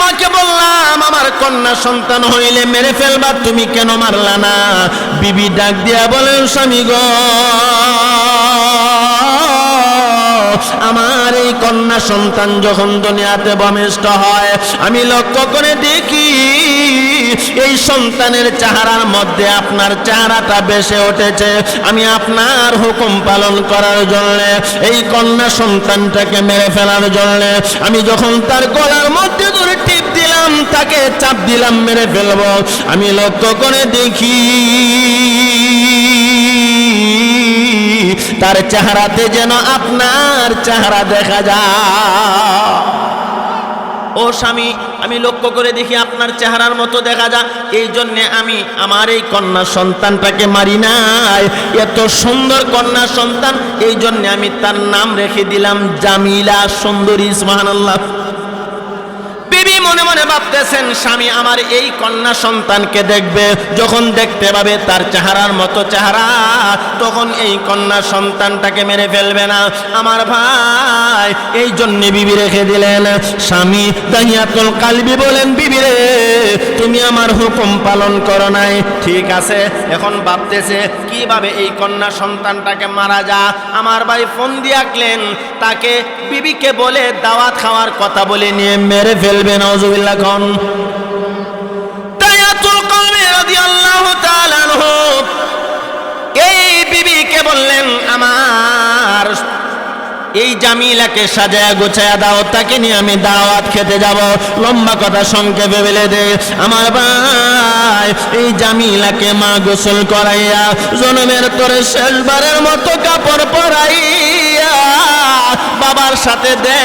তোমাকে বললাম, আমার কন্যা সন্তান হইলে মেরে ফেলবা, তুমি কেন মারলা না? বিবি ডাক দিয়া বলেন, স্বামী গো আমার এই কন্যা সন্তান যখন দুনিয়াতে বমিষ্ট হয়, আমি লক্ষ্য করে দেখি, এই সন্তানের চেহারার মধ্যে আপনার চেহারাটা বেসে উঠেছে। আমি আপনার হুকুম পালন করার জন্য, এই কন্যা সন্তানটাকে মেরে ফেলার জন্য, আমি যখন তার গলার মধ্যে ধরে টিপ দিলাম, তাকে চাপ দিলাম, মেরে ফেলব। আমি লক্ষ্য করে দেখি তার চেহারাতে যেন আপনার চেহারা দেখা যায়। ও স্বামী, আমি লক্ষ্য করে দেখি আপনার চেহারার মতো দেখা যায়। এই জন্যে আমি আমার এই কন্যা সন্তানটাকে মারি নাই। এত সুন্দর কন্যা সন্তান, এই জন্যে আমি তার নাম রেখে দিলাম জামিলা সুন্দরী, সুবহানাল্লাহ। মনে মনে ভাবতেছেন, স্বামী আমার এই কন্যা সন্তানকে দেখবে, যখন দেখতে পাবে তার চেহারার মতো চেহারা, তখন এই কন্যা সন্তানটাকে মেরে ফেলবে না। আমার ভাই, এই জন্যে বিবি রেখে দিলেন। স্বামী দাহিয়াতুল কালবি বলেন, বিবি রে তুমি আমার হুকুম পালন করো নাই। ঠিক আছে, এখন ভাবতেছে, কীভাবে এই কন্যা সন্তানটাকে মারা যা? আমার ভাই ফোন দিয়ে আঁকলেন, তাকে বিবিকে বলে দাওয়াত খাওয়ার কথা বলে নিয়ে মেরে ফেলবে নজুবিল্লা খান। এই বিবিকে বললেন, আমার এই জামিলাকে সাজায়া গোছায়া দাও, তাকে নিয়ে আমি দাওয়াত খেতে যাব। লম্বা কথা সংক্ষেপে বেলে দে, আমার ভাই, এই জামিলাকে মা গোসল করাইয়া জনমের তোরে শেষবারের মতো কাপড় পরাইয়া বাবার সাথে দে।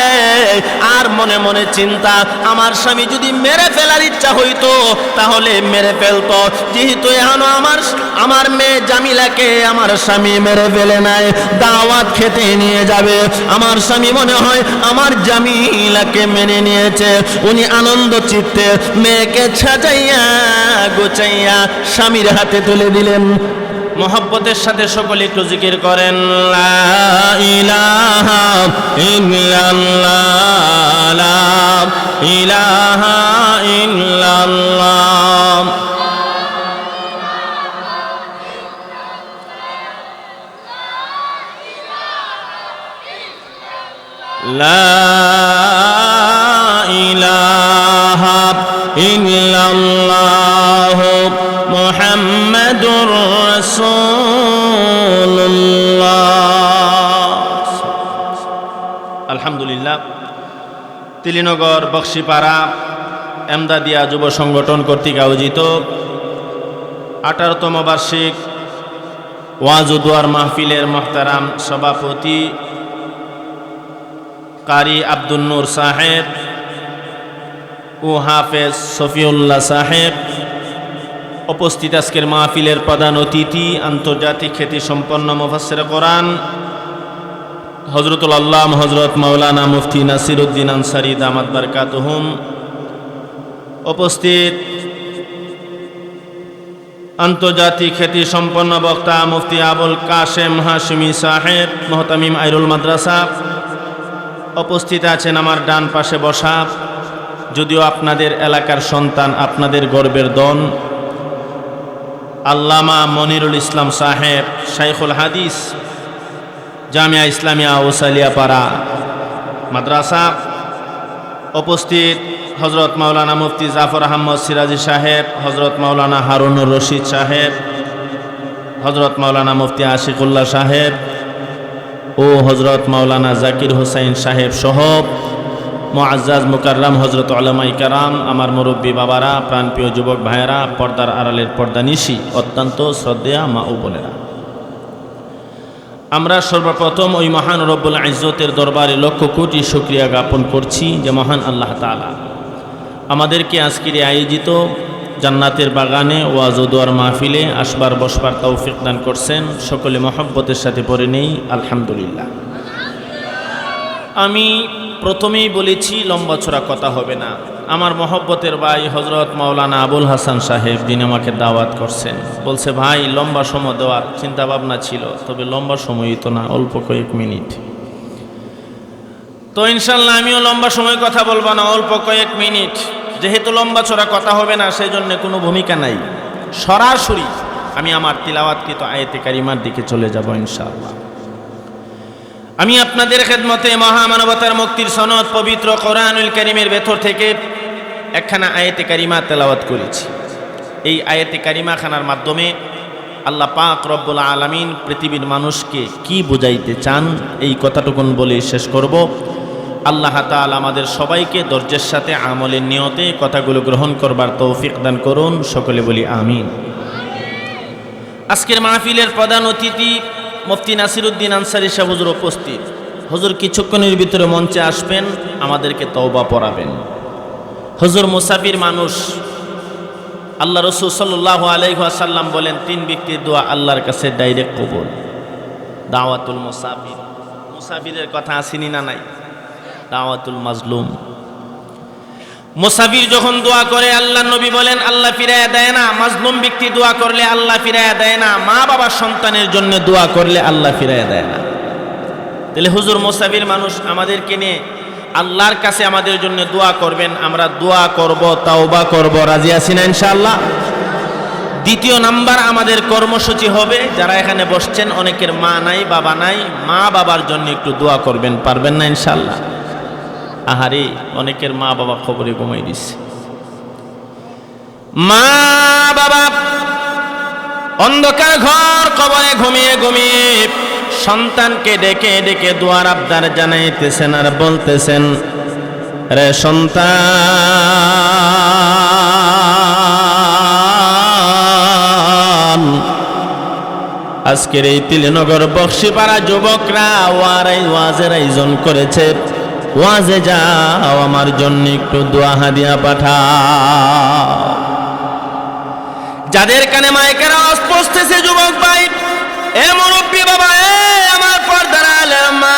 আর মনে মনে চিন্তা, আমার স্বামী যদি মেরে ফেলার ইচ্ছা হইতো, তাহলে মেরে ফেলতো। যেহেতু এখনও আমার আমার মেয়ে জামিলাকে আমার স্বামী মেরে ফেলে নাই, দাওয়াত খেতে নিয়ে যাবে। আমার স্বামী মনে হয় আমার জামিলাকে মেনে নিয়েছে। উনি আনন্দ চিত্তে মেয়েকে সাজাইয়া গোচাইয়া স্বামীর হাতে তুলে দিলেন। মোহব্বতের সাথে সকলে একটু জিকির করেন লা ইলাহা লা ইলাহা لا তিলিনগর, বক্সিপাড়া, এমদাদিয়া যুব সংগঠন কর্তৃক আয়োজিত আঠারোতম বার্ষিক ওয়াজুদুয়ার মাহফিলের মহতারাম সভাপতি কারি আব্দুল নূর সাহেব ও হাফেজ সফিউল্লাহ সাহেব উপস্থিত আজকের মাহফিলের প্রধান অতিথি, আন্তর্জাতিক খ্যাতি সম্পন্ন মুফাসসির কোরআন হজরতুল আল্লাহ হজরত মাওলানা মুফতি নাসির উদ্দিন আনসারি দামাত বারকাতহুম উপস্থিত। আন্তর্জাতিক খ্যাতি সম্পন্ন বক্তা মুফতি আবুল কাশেম হাশমি সাহেব, মোহতামিম আইরুল মাদ্রাসা উপস্থিত আছেন আমার ডান পাশে বসা। যদিও আপনাদের এলাকার সন্তান আপনাদের গর্বের দন। আল্লামা মনিরুল ইসলাম সাহেব, শাইখুল হাদিস জামিয়া ইসলামিয়া ওসালিয়া পাড়া মাদ্রাসা। উপস্থিত হজরত মাওলানা মুফতি জাফর আহমদ সিরাজি সাহেব, হজরত মাওলানা হারুনুর রশিদ সাহেব, হজরত মাওলানা মুফতি আশিকুল্লাহ সাহেব ও হজরত মাওলানা জাকির হোসাইন সাহেব সহ মোয়াজ্জাজ মুকাররাম হজরত আলমাই কারাম, আমার মুরব্বী বাবারা, প্রাণপ্রিয় যুবক ভাইয়েরা, পর্দার আড়ালের পর্দা নিশি অত্যন্ত শ্রদ্ধেয়া মা ও বোনেরা। আমরা সর্বপ্রথম ওই মহান রব্বুল ইজ্জতের দরবারে লক্ষ কোটি শুক্রিয়া জ্ঞাপন করছি যে মহান আল্লাহ তালা আমাদেরকে আজকের আয়োজিত জান্নাতের বাগানে ওয়াজুদুয়ার মাহফিলে আসবার, বসবার তৌফিক দান করছেন। সকলে মহব্বতের সাথে পড়ে নেই, আলহামদুলিল্লাহ। আমি প্রথমেই বলেছি, লম্বা ছড়া কথা হবে না। আমার মহব্বতের ভাই হজরত মাওলানা আবুল হাসান সাহেব, যিনি আমাকে দাওয়াত করছেন, বলছে, ভাই, লম্বা সময় দেওয়ার চিন্তা ভাবনা ছিল, তবে লম্বা সময়ই তো না, অল্প কয়েক মিনিট। তো ইনশাল্লাহ আমিও লম্বা সময় কথা বলব না, অল্প কয়েক মিনিট। যেহেতু লম্বা চড়া কথা হবে না সেই জন্য কোনো ভূমিকা নাই। সরাসরি আমি আমার তিলাওয়াতকৃত আয়তে কারিমার দিকে চলে যাব ইনশাআল্লাহ। আমি আপনাদের খেদমতে মহামানবতার মুক্তির সনদ পবিত্র কোরআনুল করিমের ভেতর থেকে একখানা আয়তে কারিমা তেলাওয়াত করেছি। এই আয়তে কারিমা খানার মাধ্যমে আল্লাহ পাক রব্বুল আলমিন পৃথিবীর মানুষকে কি বুঝাইতে চান এই কথাটুকুন বলে শেষ করব। আল্লাহ তাল আমাদের সবাইকে ধৈর্যের সাথে আমলের নিয়তে কথাগুলো গ্রহণ করবার তৌফিক দান করুন। সকলে বলি আমিন। আজকের মাহফিলের প্রধান অতিথি মুফতি নাসিরুদ্দিন আনসারি সাহেব হুজুর উপস্থিত। হুজুর কিছুক্ষণের ভিতরে মঞ্চে আসবেন, আমাদেরকে তওবা পড়াবেন। হুজুর মুসাফির মানুষ, আল্লাহ রসুল সাল্লাহ আলাইসাল্লাম বলেন, তিন ব্যক্তির দোয়া আল্লাহর কাছে ডাইরেক্ট কবুল। দাওয়াতুল মুসাফির। মুসাফিরের কথা আসেনি না নাই? দাওয়াতুল মাজলুম। মুসাফির যখন দোয়া করে, আল্লাহ নবী বলেন, আল্লাহ ফিরাইয়া দেয় না। মাজলুম ব্যক্তি দোয়া করলে আল্লাহ ফিরাইয়া দেয় না। মা বাবার সন্তানের জন্য দোয়া করলে আল্লাহ ফিরাইয়া দেয় না। তাহলে হুজুর, মুসাফির মানুষ আমাদেরকে নিয়ে আল্লাহর কাছে আমাদের জন্য দোয়া করবেন। আমরা দোয়া করব, তাওবা করব। রাজি আছি না ইনশাআল্লাহ? দ্বিতীয় নাম্বার আমাদের কর্মসূচি হবে। যারা এখানে বসছেন, অনেকের মা নাই, বাবা নাই। মা বাবার জন্য একটু দোয়া করবেন। পারবেন না ইনশাআল্লাহ? আহারে, অনেকের মা বাবা খবরে ঘুমাই দিচ্ছে মা বাবা, অন্ধকার ঘর কবরে ঘুমিয়ে ঘুমিয়ে সন্তানকে ডেকে ডেকে দুয়ার আবদার জানাইতেছেন আর বলতেছেন, রে সন্তান, আজকের এই তিলনগর বক্সিপাড়া যুবকরা ওয়ারাই ওয়াজের আয়োজন করেছে। ওয়াজে যাও, আমার জন্য একটু দোয়া হাদিয়া পাঠা যাদের কানে মাইকের আওয়াজ যুবক ভাই, এ মুরব্বী বাবা, এ আমার পর্দার মা।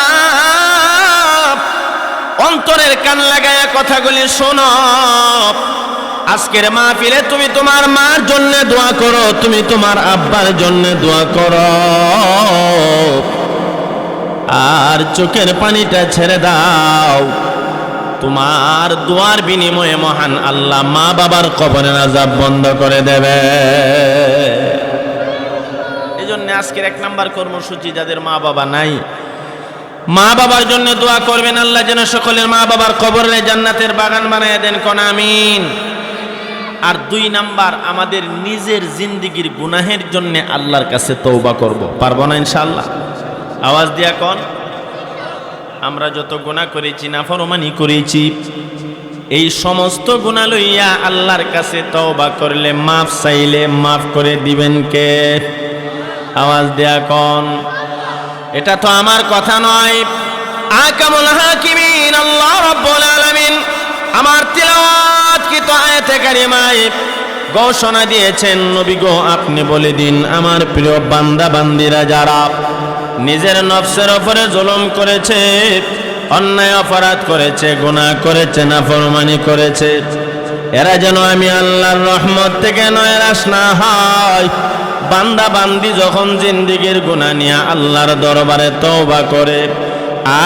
অন্তরের কান লাগায় কথাগুলি শোনো। আজকের মাহফিলে তুমি তোমার মার জন্য দোয়া করো, তুমি তোমার আব্বার জন্য দোয়া করো। আর চোখের পানিটা ছেড়ে দাও। তোমার দোয়ার বিনিময়ে মহান আল্লাহ মা বাবার কবরের আজাব বন্ধ করে দেবে। এই জন্য আজকের এক নাম্বার কর্মসূচি যাদের মা বাবা নাই, মা বাবার জন্য দোয়া করবেন আল্লাহ যেন সকলের মা বাবার কবরে জান্নাতের বাগান বানায় দেন, কোন আমিন। আর দুই নাম্বার, আমাদের নিজের জিন্দিগির গুনাহের জন্য আল্লাহর কাছে তৌবা করব। পারব না ইনশাআল্লাহ? আওয়াজ দিয়া কন, আমরা যত গুণা করেছি, নাফরমানি করেছি, এই সমস্ত গুণা লইয়া আল্লাহর কাছে তওবা করলে মাফ চাইলে মাফ করে দিবেন কে? আওয়াজ দেয়া কন, এটা তো আমার কথা নয়। আল্লাহ আমার তো আয়াতে ঘোষণা দিয়েছেন। নবী গো, আপনি বলে দিন, আমার প্রিয় বান্দা বান্দিরা যারা নিজের নফসের ওপরে জুলুম করেছে, অন্যায়, অপরাধ করেছে, গুনাহ করেছে, নাফরমানি করেছে। এরা যেন আমি আল্লাহর রহমত থেকে নয়রাস না হয়, বান্দা বান্দি যখন জিন্দিগির গুনাহ নিয়ে আল্লাহর দরবারে তওবা করে,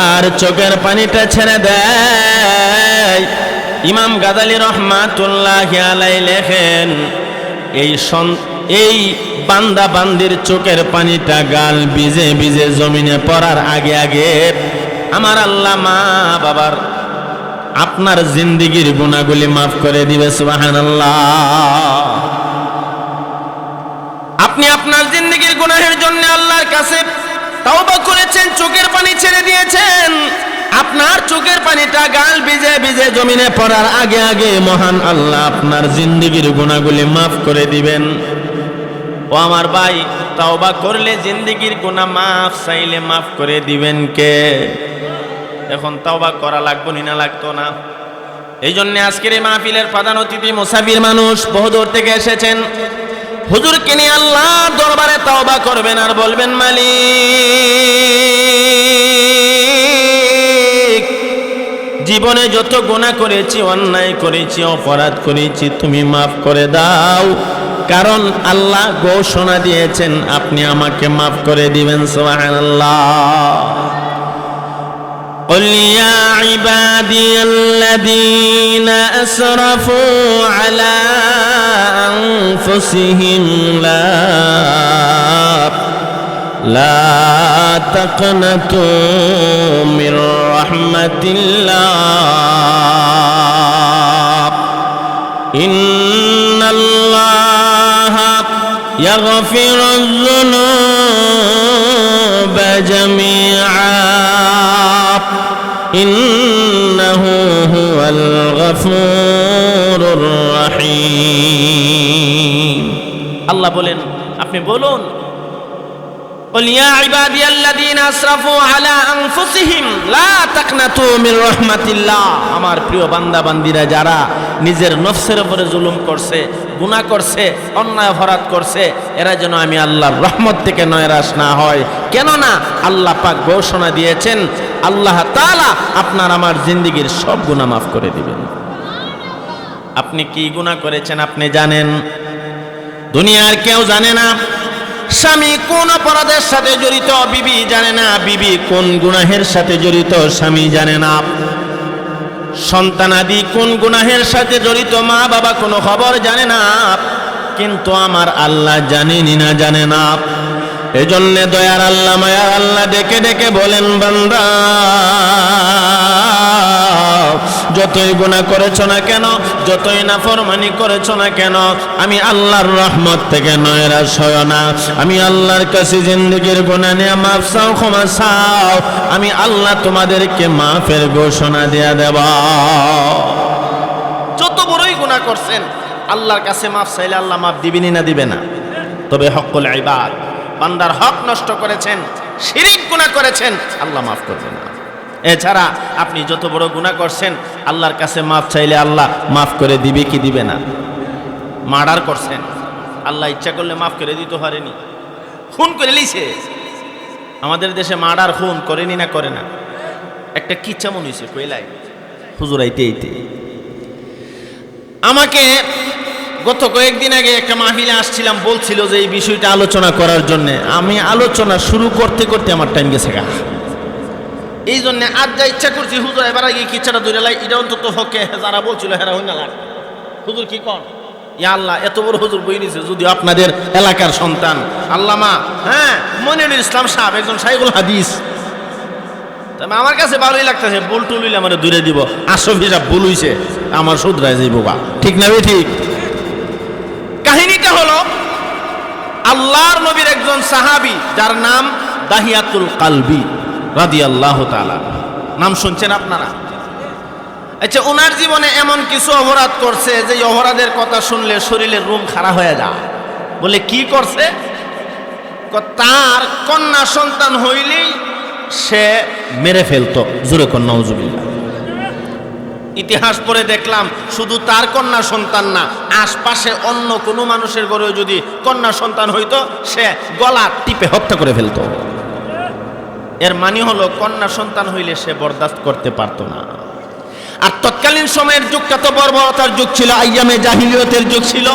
আর চোখের পানিটা ছেড়ে দেয়। ইমাম গাদালি রহমাতুল্লাহ আলাই লেখেন, এই এই বান্দা বান্দির চোখের পানিটা গাল বিজে বিজে জমিনে পড়ার আগে আগে, আমার আল্লাহ মা বাবার আপনার জিন্দিগির গুণাগুলি মাফ করে দিবে সুবাহান আপনি আপনার জিন্দিগির গুনাহের জন্য আল্লাহর কাছে তাওবা করেছেন, চোখের পানি ছেড়ে দিয়েছেন। আপনার চোখের পানিটা গাল ভিজে ভিজে জমিনে পড়ার আগে আগে মহান আল্লাহ আপনার জিন্দিগির গুণাগুলি মাফ করে দিবেন। ও আমার ভাই, তাওবা করলে জিন্দিগির গুনাহ মাফ চাইলে মাফ করে দিবেন কে? এখন তাওবা করা লাগবো না লাগতো না? এই জন্য আজকের এই মাহফিলের প্রধান অতিথি মুসাফির মানুষ বহুদূর থেকে এসেছেন। হুজুর নিয়ে আল্লাহ দরবারে তাওবা করবেন আর বলবেন, মালিক, জীবনে যত গোনা করেছি, অন্যায় করেছি, অপরাধ করেছি, তুমি মাফ করে দাও। কারণ আল্লাহ ঘোষণা দিয়েছেন আপনি আমাকে মাফ করে দিবেন সুবহানাল্লাহ قل يا عبادي الذين أسرفوا على أنفسهم لا لا تقنطوا من رحمة الله إن الله يغفر الذنوب جميعا إنه هو الغفور الرحيم আল্লাহ বলেন আপনি বলুন قل يا عبادي الذين اسرفوا على انفسهم لا تقنطوا من رحمة الله আমার প্রিয় বান্দা বান্দিরা যারা নিজের নফসের উপরে জুলুম করছে গুনাহ করছে অন্যায় অপরাধ করছে এরা যেন আমি আল্লাহর রহমত থেকে নয়রাশ না হয় কেননা আল্লাহ পাক ঘোষণা দিয়েছেন আল্লাহ তাআলা আপনার আমার জিন্দিগির সব গুনাহ মাফ করে দিবেন আপনি কি গুনাহ করেছেন আপনি জানেন দুনিয়ার কেউ জানে না স্বামী কোন অপরাধের সাথে জড়িত? বিবি জানে না। বিবি কোন গুনাহের সাথে জড়িত? স্বামী জানে না। সন্তানাদি কোন গুনাহের সাথে জড়িত? মা বাবা কোনো খবর জানে না। কিন্তু আমার আল্লাহ জানেনি না, জানে না। এজন্য দয়ার আল্লাহ, মায়ার আল্লাহ ডেকে ডেকে বলেন, বান্দা যতই গুণা করেছ না কেন, যতই না ফরমানি করেছ না কেন, আমি আল্লাহর রহমত থেকে নয়রা সয় না। আমি আল্লাহর কাছে জিন্দগির গুণা নিয়ে মাফ চাও, ক্ষমা চাও। আমি আল্লাহ তোমাদেরকে মাফের ঘোষণা দেয়া দেব। যত বড়ই গুণা করছেন, আল্লাহর কাছে মাফ চাইলে আল্লাহ মাফ দিবেনি না দিবে না। তবে হকুল ইবাদ, বান্দার হক নষ্ট করেছেন, শিরিক গুণা করেছেন, আল্লাহ মাফ করবে না। এছাড়া আপনি যত বড় গুণা করছেন, আল্লাহর কাছে মাফ চাইলে আল্লাহ মাফ করে দিবে কি দিবে না? মার্ডার করছেন। আল্লাহ ইচ্ছা করলে মাফ করে দিতে পারেনি। খুন করে লিছে আমাদের দেশে মার্ডার, খুন করেনি না করে না? একটা কিচ্ছা মনে হয়েছে কইলাই হুজুর আইতে আইতে। আমাকে গত কয়েকদিন আগে একটা মাহফিলে আসছিলাম, বলছিল যে এই বিষয়টা আলোচনা করার জন্য। আমি আলোচনা শুরু করতে করতে আমার টাইম গেছে গা। এই জন্য আজ যা ইচ্ছা করছি, হুজুর এবার আগে কি ইচ্ছাটা ধরে লাই। এটা অন্তত হকে, যারা বলছিল হেরা হইনা লাগ। হুজুর কি কন? ইয়া আল্লাহ, এত বড় হুজুর বই নিছে, যদিও আপনাদের এলাকার সন্তান। আল্লামা হ্যাঁ মনিরুল ইসলাম সাহেব, একজন সাইকুল হাদিস। তবে আমার কাছে ভালোই লাগতেছে বুল টুলিলে আমার দূরে দিব। আশফ হিসাব ভুল হইছে, আমার শুধরায় যাইব বা ঠিক না ঠিক? কাহিনীটা হলো, আল্লাহর নবীর একজন সাহাবী, যার নাম দাহিয়াতুল কালবি। রাদি আল্লাহ নাম শুনছেন আপনারা? আচ্ছা ওনার জীবনে এমন কিছু অপরাধ করছে যে অপরাধের কথা শুনলে শরীরের রুম খারাপ হয়ে যায়। বলে, কি করছে? তার কন্যা সন্তান হইলেই সে মেরে ফেলতো। জোরে কন্যা উজুবিল্লা ইতিহাস পড়ে দেখলাম, শুধু তার কন্যা সন্তান না, আশপাশে অন্য কোনো মানুষের ঘরেও যদি কন্যা সন্তান হইতো, সে গলা টিপে হত্যা করে ফেলতো। এর মানে হলো কন্যা সন্তান হইলে সে বরদাস্ত করতে পারতো না। আর তৎকালীন সময়ের যুগটা তো বর্বরতার যুগ ছিল, আইয়ামে জাহিলিয়তের যুগ ছিল,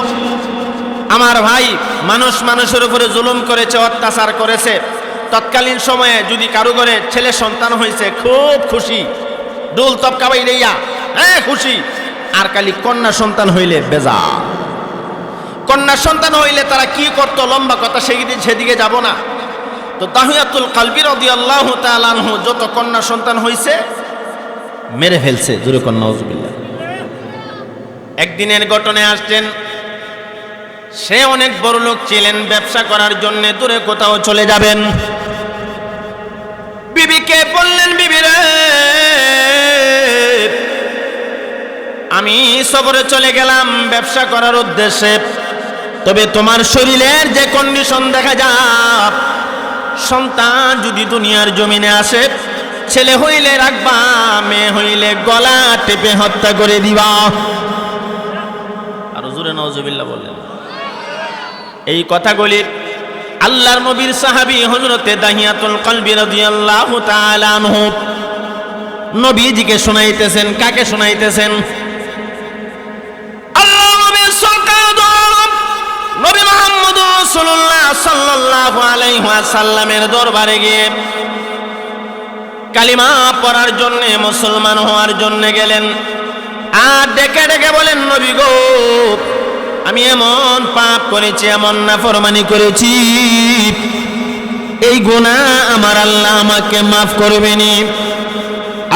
আমার ভাই মানুষ মানুষের উপরে জুলুম করেছে, অত্যাচার করেছে। তৎকালীন সময়ে যদি কারও ঘরে ছেলে সন্তান হয়েছে, খুব খুশি। ডুল তপকা বাইরেইয়া হ্যাঁ খুশি। আর কালি কন্যা সন্তান হইলে বেজা কন্যা সন্তান হইলে তারা কি করতো? লম্বা কথা সেদিকে যাব না। তো তাহিয়াতুল কালবির আল্লাহ তালানহু যত কন্যা সন্তান হইছে, মেরে ফেলছে, জুরে কন্যা উজবিল্লা একদিনের ঘটনে আসছেন, সে অনেক বড় লোক ছিলেন, ব্যবসা করার জন্য দূরে কোথাও চলে যাবেন। বিবিকে বললেন, বিবি আমি সবরে চলে গেলাম, ব্যবসা করার উদ্দেশ্যে। তবে তোমার শরীরের যে কন্ডিশন দেখা যায় সন্তান যদি দুনিয়ার জমিনে আসে ছেলে হইলে রাখবা মেয়ে হইলে গলা টেপে হত্যা করে দিবা। আর জোরে নজবিল্লা বললেন। এই কথাগুলি আল্লাহর নবীর সাহাবী হযরতে দাহিয়াতুল কলবি রাদিয়াল্লাহু তাআলা আনহু নবীজিকে শোনাইতেছেন কাকে শোনাইতেছেন? আল্লাহ নবীর সরকার দো আলম, নবী মুহাম্মদ রাসূলুল্লাহ সাল্লাল্লাহু আলাইহি ওয়াসাল্লামের দরবারে গিয়ে কালিমা পড়ার জন্য, মুসলমান হওয়ার জন্য গেলেন। আর ডেকে ডেকে বলেন, নবী গো, আমি এমন পাপ করেছি, এমন নাফরমানি করেছি। এই গুনাহ আমার আল্লাহ আমাকে মাফ করবেনি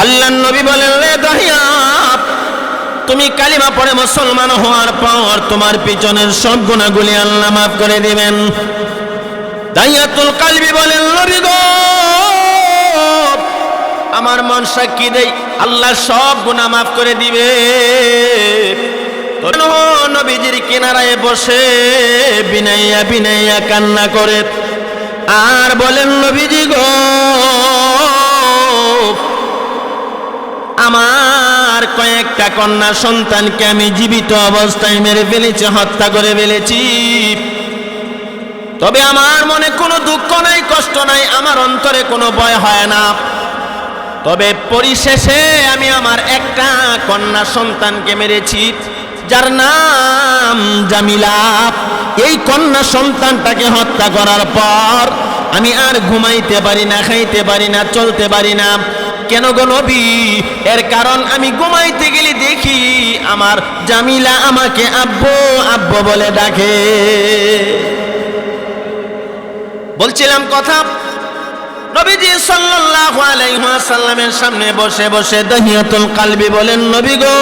আল্লাহ নবী বলেন রে দহিয়া তুমি কালিমা পড়ে মুসলমান হওয়ার পর তোমার পিছনের সব গুণাগুলি আল্লাহ মাফ করে দিবেন। দাইয়াতুল কালবি বলেন, নবী গো, আমার মন সাক্ষী দেই, আল্লাহ সব গুনাহ মাফ করে দিবে। নবীজির কিনারায় বসে বিনাইয়া বিনাইয়া কান্না করে। আর বলেন, নবীজি গো, আমার কয়েকটা কন্যা সন্তানকে আমি জীবিত অবস্থায় মেরে ফেলেছি, হত্যা করে ফেলেছি। তবে আমার মনে কোনো দুঃখ নাই, কষ্ট নাই, আমার অন্তরে কোনো ভয় হয় না। তবে পরিশেষে আমি আমার একটা কন্যা সন্তানকে মেরেছি, যার নাম জামিলা। এই কন্যা সন্তানটাকে হত্যা করার পর আমি আর ঘুমাইতে পারি না, খাইতে পারি না, চলতে পারি না। কেন গো নবী? এর কারণ আমি ঘুমাইতে গেলে দেখি আমার জামিলা আমাকে আব্বু আব্বু বলে ডাকে। বলছিলাম কথা, নবীজি সাল্লাল্লাহু আলাইহি ওয়াসাল্লামের সামনে বসে বসে দহিয়াতুল কালবি বলেন, নবী গো,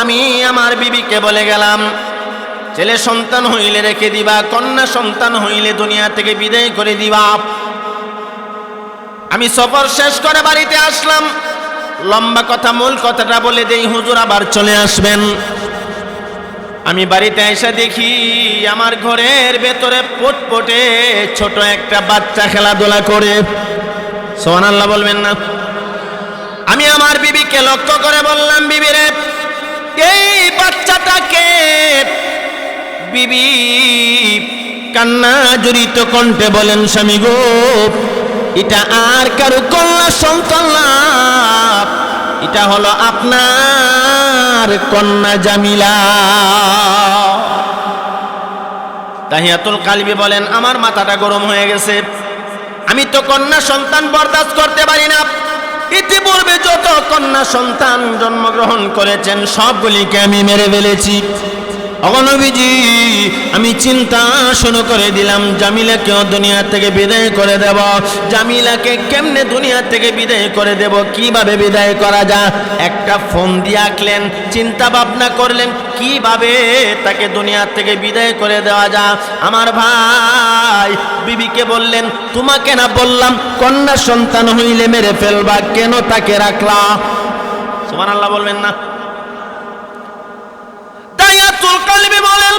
আমি আমার বিবিকে বলে গেলাম, ছেলে সন্তান হইলে রেখে দিবা, কন্যা সন্তান হইলে দুনিয়া থেকে বিদায় করে দিবা। আমি সফর শেষ করে বাড়িতে আসলাম। লম্বা কথা, মূল কথাটা বলে দেই, হুজুর আবার চলে আসবেন। আমি বাড়িতে এসে দেখি আমার ঘরের ভেতরে পটপটে ছোট একটা বাচ্চা খেলাধুলা করে। সোহান আল্লাহ বলবেন না। আমি আমার বিবিকে লক্ষ্য করে বললাম, বিবিরে, এই বাচ্চাটাকে বিবি কান্না জড়িত কণ্ঠে বলেন, স্বামী গো এটা আর কারও কন্যা সন্তান না এটা হলো আপনার কন্যা জামিলা। তাহিয়াতুল কালবি বলেন, আমার মাথাটা গরম হয়ে গেছে। আমি তো কন্যা সন্তান বরদাস্ত করতে পারি না। ইতিপূর্বে যত কন্যা সন্তান জন্মগ্রহণ করেছেন, সবগুলিকে আমি মেরে ফেলেছি। অগনবীজি আমি চিন্তা শুরু করে দিলাম জামিলাকেও দুনিয়া থেকে বিদায় করে দেব। জামিলাকে কেমনে দুনিয়া থেকে বিদায় করে দেব, কীভাবে বিদায় করা যা একটা ফোন দিয়ে আঁকলেন, চিন্তা ভাবনা করলেন, কীভাবে তাকে দুনিয়া থেকে বিদায় করে দেওয়া যা আমার ভাই বিবিকে বললেন, তোমাকে না বললাম, কন্যা সন্তান হইলে মেরে ফেলবা, কেন তাকে রাখলা? সুমান আল্লাহ বলবেন না দায়াতুল কালবি বলেন,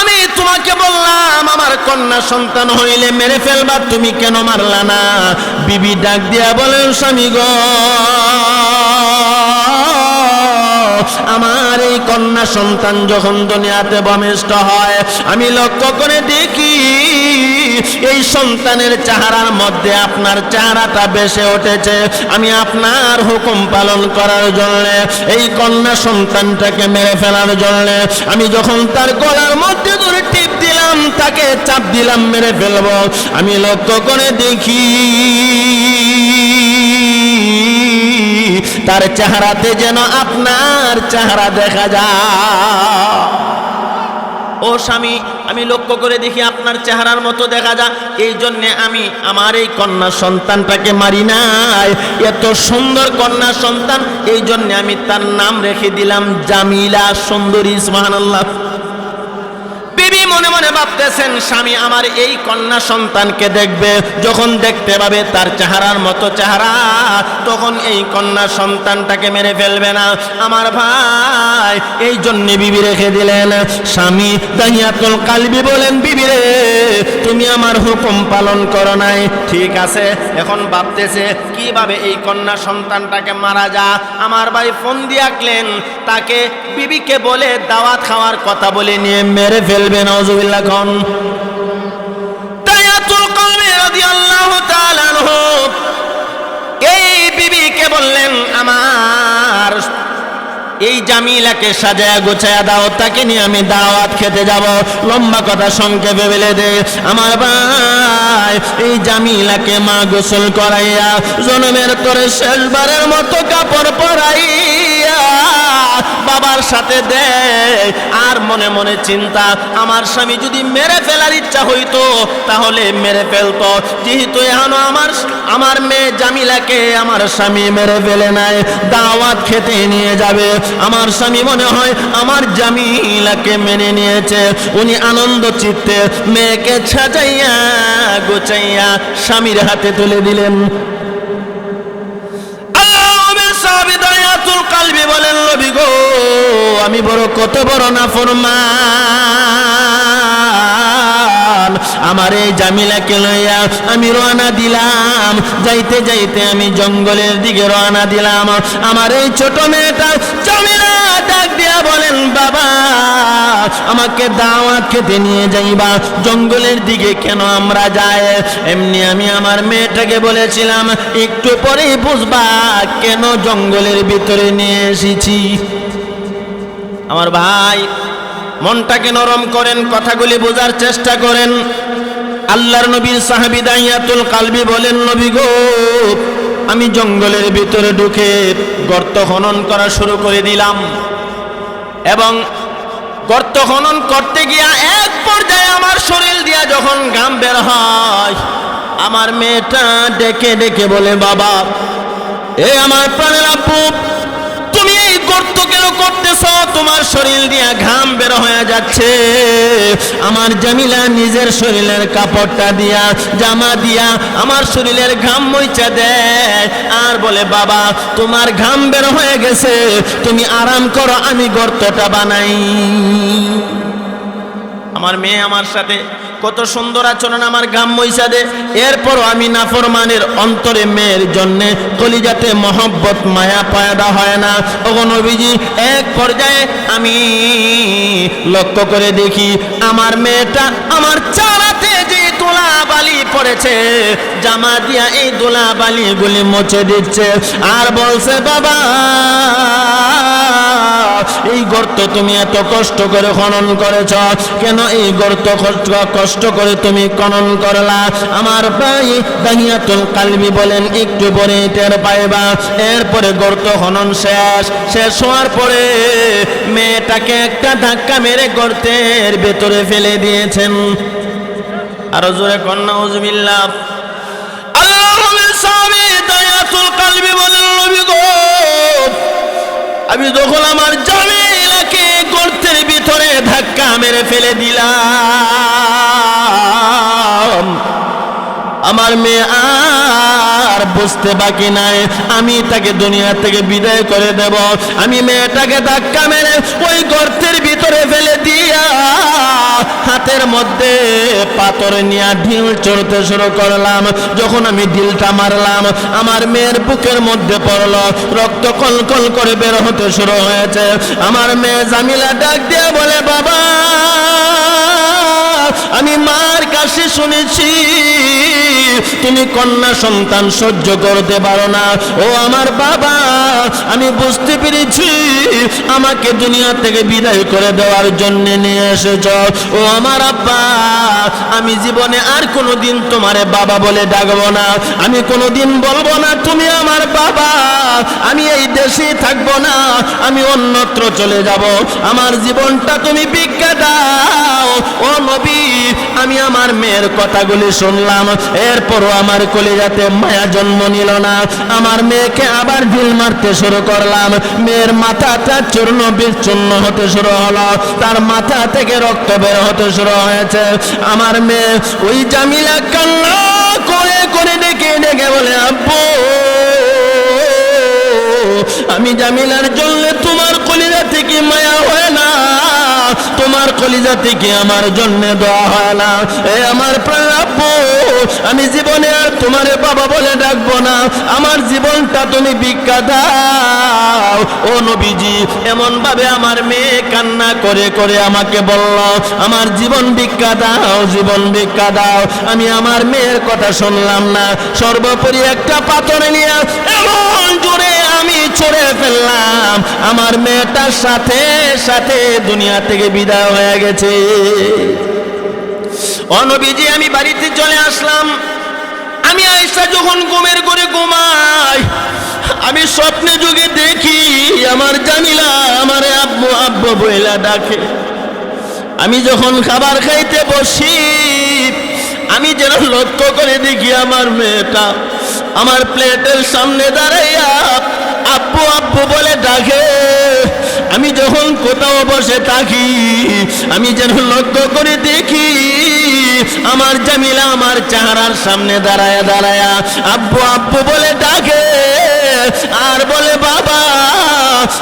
আমি তোমাকে বললাম, আমার কন্যা সন্তান হইলে মেরে ফেলবা, তুমি কেন মারলা না? বিবি ডাক দিয়া বলেন, স্বামী গো আমার এই কন্যা সন্তান যখন দুনিয়াতে বমিষ্ট হয়, আমি লক্ষ্য করে দেখি, এই সন্তানের চেহারার মধ্যে আপনার চেহারাটা বেসে উঠেছে। আমি আপনার হুকুম পালন করার জন্য, এই কন্যা সন্তানটাকে মেরে ফেলার জন্য, আমি যখন তার গলার মধ্যে ধরে টিপ দিলাম, তাকে চাপ দিলাম, মেরে ফেলব। আমি লক্ষ্য করে দেখি তার চেহারাতে যেন আপনার চেহারা দেখা যায়। ও স্বামী, আমি লক্ষ্য করে দেখি আপনার চেহারার মতো দেখা যা এই জন্যে আমি আমার এই কন্যা সন্তানটাকে মারি নাই। এত সুন্দর কন্যা সন্তান, এই জন্য আমি তার নাম রেখে দিলাম জামিলা সুন্দরী, সুবহানাল্লাহ। মনে মনে ভাবতেছেন, স্বামী, আমার এই কন্যা সন্তানকে দেখবে, যখন দেখতে পাবে তার চেহারার মতো চেহারা, তখন এই কন্যা সন্তানটাকে মেরে ফেলবে না। আমার ভাই, এই জন্য বিবি রেখে দিলেন। স্বামী, দাহিয়াতুল কালবি বলেন, বিবি রে, তুমি আমার হুকুম পালন করো নাই। ঠিক আছে। এখন ভাবতেছে, কীভাবে এই কন্যা সন্তানটাকে মারা যা আমার ভাই ফোন দিয়ে আঁকলেন, তাকে বিবিকে বলে দাওয়াত খাওয়ার কথা বলে নিয়ে মেরে ফেলবে নজুবিল্লা খান। এই বিবিকে বললেন, আমার এই জামিলাকে সাজায়া গোছায়া দাও, তাকে নিয়ে আমি দাওয়াত খেতে যাব। লম্বা কথা সংক্ষেপে বেলে দে, আমার ভাই, এই জামিলাকে মা গোসল করাইয়া জনমের তোরে শেষবারের মতো কাপড় পরাইয়া বাবার সাথে দেয় আর মনে মনে চিন্তা, আমার স্বামী যদি মেরে ফেলার ইচ্ছা হইতো, তাহলে মেরে ফেলতো। যেহেতু এখনও আমার আমার মেয়ে জামিলাকে আমার স্বামী মেরে ফেলে নাই, দাওয়াত খেতে নিয়ে যাবে। আমার স্বামী মনে হয় আমার জামিলাকে মেনে নিয়েছে। উনি আনন্দ চিত্তে মেয়েকে সাজাইয়া গোচাইয়া স্বামীর হাতে তুলে দিলেন। বলেন, নবী গো, আমি বড় কত বড় না ফরমান আমার এই জামিলাকে লইয়া আমি রওনা দিলাম। যাইতে যাইতে আমি জঙ্গলের দিকে রওনা দিলাম। আমার এই ছোট মেয়েটা জামিলা ডাক দিয়া বলেন, বাবা, আমাকে দাওয়াত খেতে নিয়ে যাইবা। জঙ্গলের দিকে কেন আমরা যাই? এমনি আমি আমার মেয়েটাকে বলেছিলাম, একটু পরেই বুঝবা কেন জঙ্গলের ভিতরে নিয়ে এসেছি? আমার ভাই মনটাকে নরম করেন, কথাগুলি বোঝার চেষ্টা করেন। আল্লাহর নবীর সাহাবি দাইয়াতুল কালবি বলেন, নবী গো, আমি জঙ্গলের ভিতরে ঢুকে গর্ত খনন করা শুরু করে দিলাম এবং গর্ত খনন করতে গিয়া এক পর্যায়ে আমার শরীর দিয়া যখন গাম বের হয়, আমার মেয়েটা ডেকে ডেকে বলে, বাবা, এ আমার প্রাণের এই গর্ত কেন করতেছ? তোমার শরীর দিয়া ঘাম বের হয়ে যাচ্ছে। আমার জামিলা নিজের শরীরের কাপড়টা দিয়া, জামা দিয়া, আমার শরীরের ঘাম মইচা দেয়। আর বলে, বাবা, তোমার ঘাম বের হয়ে গেছে। তুমি আরাম করো, আমি গর্তটা বানাই। আমার মেয়ে আমার সাথে কত সুন্দর আচরণ আমার গ্রাম মইসা দে। এরপরও আমি নাফরমানের অন্তরে মেয়ের জন্যে কলিজাতে মহব্বত মায়া পায়াদা হয় না। ওগো অভিজি এক পর্যায়ে আমি লক্ষ্য করে দেখি আমার মেয়েটা আমার চারাতে যে তোলা বালি পড়েছে। জামা দিয়া এই দোলা বালি গুলি মুছে দিচ্ছে। আর বলছে, বাবা, এই গর্ত তুমি এত কষ্ট করে খনন করেছ। কেন এই গর্ত কষ্ট করে তুমি খনন করলা? আমার ভাই দাহিয়াতুল কালবি বলেন, একটু পরে টের পাইবা। এরপরে গর্ত খনন শেষ। শেষ হওয়ার পরে মেয়েটাকে একটা ধাক্কা মেরে গর্তের ভেতরে ফেলে দিয়েছেন। আরও জোরে কন্যা উজবিল্লাহ আল্লাহ সাহাবী দায়াতুল কালবি বলেন, নবী গো, আমি যখন আমার জামিলাকে গর্তের ভিতরে ধাক্কা মেরে ফেলে দিলাম, আমার মেয়ে আর বুঝতে বাকি নাই। আমি তাকে দুনিয়া থেকে বিদায় করে দেব। আমি মেয়েটাকে ধাক্কা মেরে ওই গর্তের ভিতরে ফেলে দিয়া হাতের মধ্যে পাথর নিয়ে ঢিল চড়তে শুরু করলাম। যখন আমি ঢিলটা মারলাম, আমার মেয়ের বুকের মধ্যে পড়ল। রক্ত কলকল করে বের হতে শুরু হয়েছে। আমার মেয়ে জামিলা ডাক দিয়ে বলে, বাবা, আমি মার কাছে শুনেছি। তুমি কন্যা সন্তান সহ্য করতে পারো না। ও আমার বাবা, আমি বুঝতে পেরেছি। আমাকে দুনিয়া থেকে বিদায় করে দেওয়ার জন্য নিয়ে এসেছ। ও আমার আব্বা, আমি জীবনে আর কোনোদিন তোমারে বাবা বলে ডাকবো না। আমি কোনোদিন বলব না, তুমি আমার বাবা, আমি এই দেশে থাকব না, আমি অন্যত্র চলে যাব। আমার জীবনটা তুমি ভিক্ষা দাও। ও নবী, আমি আমার মেয়ের কথাগুলি শুনলাম। এরপরও আমার কলিজাতে মায়া জন্ম নিল না। আমার মেয়েকে আবার ঢিল মারতে শুরু করলাম। মেয়ের মাথাটা চূর্ণ বিচ্ছন্ন হতে শুরু হলো। তার মাথা থেকে রক্ত বের হতে শুরু হয়েছে। আমার মেয়ে ওই জামিলা কান্না করে করে ডেকে ডেকে বলে, আব্বু, আমি জামিলার জন্য তোমার কলিজা থেকে মায়া হয় না। তোমার কলিজা থেকে আমার জন্য দেওয়া হয় না। এ আমার আব্বু আমি জীবনে আর তোমার বাবা বলে ডাকবো না। আমার জীবনটা তুমি ভিক্ষা দাও। ও নবীজি এমন ভাবে আমার মেয়ে কান্না করে করে আমাকে বলল, আমার জীবন ভিক্ষা দাও, জীবন ভিক্ষা দাও। আমি আমার মেয়ের কথা শুনলাম না। সর্বোপরি একটা পাথর নিয়ে এমন জোরে আমি ছড়ে ফেললাম। আমার মেয়েটার সাথে সাথে দুনিয়া থেকে বিদায় হয়ে গেছে। অনবীজি আমি বাড়িতে চলে আসলাম। আমি আয়েশা যখন ঘুমের করে ঘুমাই, আমি স্বপ্নে যুগে দেখি, আমার জামিলা আমার আব্বু আব্বু বইলা ডাকে। আমি যখন খাবার খাইতে বসি, আমি যেন লক্ষ্য করে দেখি আমার মেয়েটা আমার প্লেটের সামনে দাঁড়াইয়া আব্বু আব্বু বলে ডাকে। আমি যখন কোথাও বসে থাকি, আমি যেন লক্ষ্য করে দেখি, আমার জামিলা আমার চেহারার সামনে দাঁড়ায় দাঁড়ায়া আব্বু আব্বু বলে ডাকে, আর বলে, বাবা,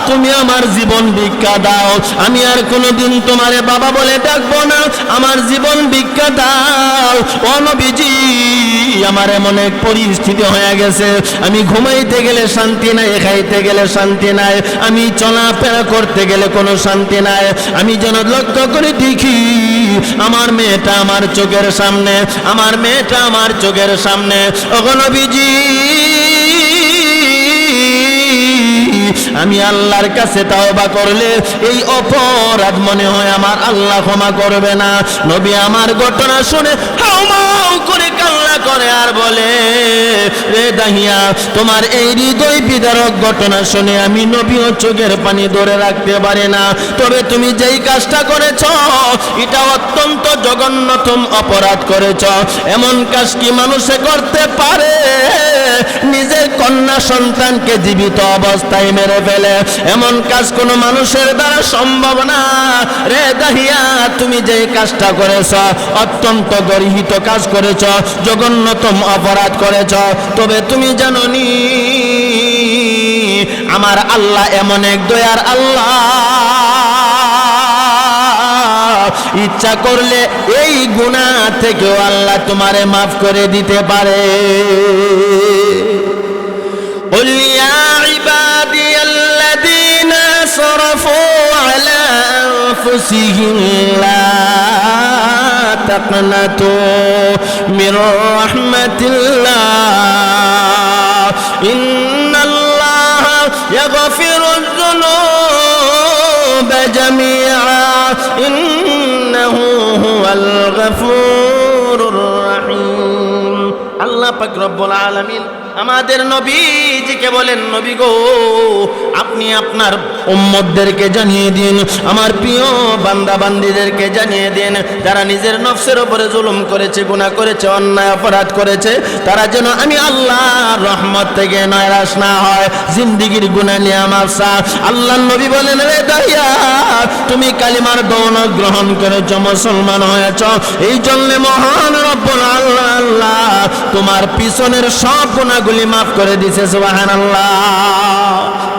তুমি আমার জীবন ভিক্ষা দাও। আমি আর কোনোদিন তোমারে বাবা বলে ডাকবো না, আমার জীবন ভিক্ষা দাও। অনবিজি আমার এমন এক পরিস্থিতি হয়ে গেছে। আমি ঘুমাইতে গেলে শান্তি নাই, খাইতে গেলে শান্তি নাই। আমি চলাফেরা করতে গেলে কোনো শান্তি নাই। আমি যেন লক্ষ্য করে দেখি আমার মেয়েটা আমার চোখের সামনে, আমার মেয়েটা আমার চোখের সামনে। অগনবিজি আমি আল্লাহর কাছে তাওবা করলে এই অপরাধ মনে হয় আমার আল্লাহ ক্ষমা করবে না। নবী আমার ঘটনা শুনে হাউমাউ করে করে আর বলে, রে দাহিয়া, তোমার এই হৃদয় বিদারক ঘটনা শুনে আমি নবী ও চোখের পানি ধরে রাখতে পারি না। তবে তুমি যেই কাজটা করেছ, এটা অত্যন্ত জঘন্যতম অপরাধ করেছ। এমন কাজ কি মানুষে করতে পারে? নিজের কন্যা সন্তানকে জীবিত অবস্থায় মেরে ফেলে। এমন কাজ কোনো মানুষের দ্বারা সম্ভব না। রে দাহিয়া, তুমি যে কাজটা করেছ, অত্যন্ত গর্হিত কাজ করেছ। জঘন্যতম অপরাধ করেছ তবে তুমি জাননি আমার আল্লাহ এমন এক দয়ার আল্লাহ ইচ্ছা করলে এই গুণা থেকেও আল্লাহ তোমারে মাফ করে দিতে পারে قل يا عبادي الذين اسرفوا على أنفسهم لا تقنطوا من رحمة الله إن الله يغفر الذنوب جميعا إنه هو الغفور الرحيم الله পাক রব্বুল আলামিন আমাদের নবীজিকে বলেন নবী গো আপনি আপনার উম্মতদেরকে জানিয়ে দিন, আমার প্রিয় বান্দা বান্দিদেরকে জানিয়ে দিন, যারা নিজের নফসের উপরে জুলুম করেছে, গুনাহ করেছে, অন্যায় অপরাধ করেছে, তারা যেন আমি আল্লাহ রহমত থেকে নয়রাশ না হয়, জিন্দিগির গুনাহ নিয়ে আমার আল্লাহ নবী বলেন রে দাইয়া তুমি কালিমার দৌন গ্রহণ করেছ, মুসলমান হয়েছ। এই জন্য মহান রব্বুল আল্লাহ আল্লাহ তোমার পিছনের সব গুণাগুলি মাফ করে দিছে সুবাহান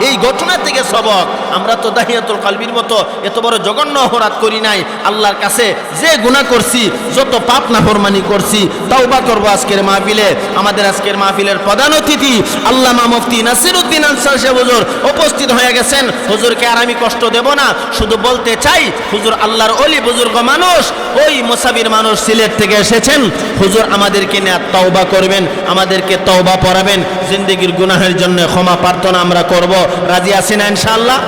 এই ঘটনা থেকে সবক। আমরা তো দাহিয়াতুল কালবির মতো এত বড় জঘন্য অপরাধ করি নাই। আল্লাহর কাছে যে গুনাহ করছি, যত পাপ নাফরমানি করছি, তাওবা করব আজকের মাহফিলে। আমাদের আজকের মাহফিলের প্রধান অতিথি আল্লামা মুফতি নাসিরউদ্দিন আনসার সাহেব হুজুর উপস্থিত হয়ে গেছেন। হুজুরকে আর আমি কষ্ট দেব না, শুধু বলতে চাই, হুজুর আল্লাহর অলি বুজুর্গ মানুষ, ওই মোসাবির মানুষ সিলেট থেকে এসেছেন। হুজুর আমাদেরকে নিয়ে তওবা করবেন, আমাদেরকে তওবা পড়াবেন, জিন্দগির গুনাহের জন্য ক্ষমা প্রার্থনা আমরা করব। রাজি আছেন ইনশাআল্লাহ?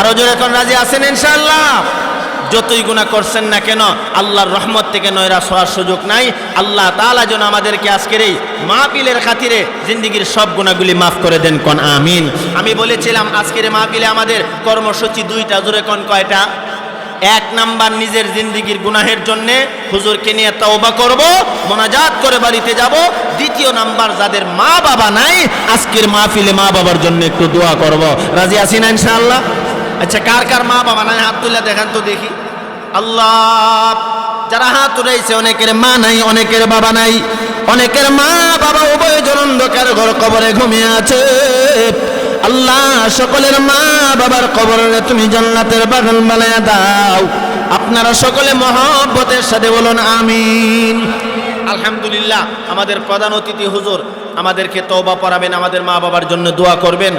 আরও জোরে এখন রাজি আছেন ইনশাল্লাহ যতই গুণা করছেন না কেন, আল্লাহর রহমত থেকে নয়রা হওয়ার সুযোগ নাই। আল্লাহ তাআলা যেন আমাদেরকে আজকের এই মাহফিলের খাতিরে জিন্দগির সব গুণাগুলি মাফ করে দেন, কোন আমিন। আমি বলেছিলাম, আজকের মাহপিলে আমাদের কর্মসূচি দুইটা, জোরে কোন কয়টা? এক নাম্বার নিজের জিন্দিগির গুনাহের জন্য হুজুরকে নিয়ে তওবা করব, মোনাজাত করে বাড়িতে যাব। দ্বিতীয় নাম্বার, যাদের মা বাবা নাই, আজকের মাহফিলে মা বাবার জন্য একটু দোয়া করব। রাজি আছি না ইনশাআল্লাহ? আচ্ছা কার কার মা বাবা নাই? হাত তুলে দেখান তো দেখি। আল্লাহ, যারা হাত উঠাইছে অনেকের মা নাই, অনেকের বাবা নাই। অনেকের মা বাবা উভয় জন অন্ধকার ঘর কবরে ঘুমিয়ে আছে। আল্লাহ, সকলের মা বাবার কবরে তুমি জান্নাতের বাগান বানায় দাও। আপনারা সকলে মহব্বতের সাথে বলুন, আমিন। আলহামদুলিল্লাহ, আমাদের প্রধান অতিথি হুজুর আমাদেরকে তওবা পড়াবেন আমাদের মা বাবার জন্য দোয়া করবেন।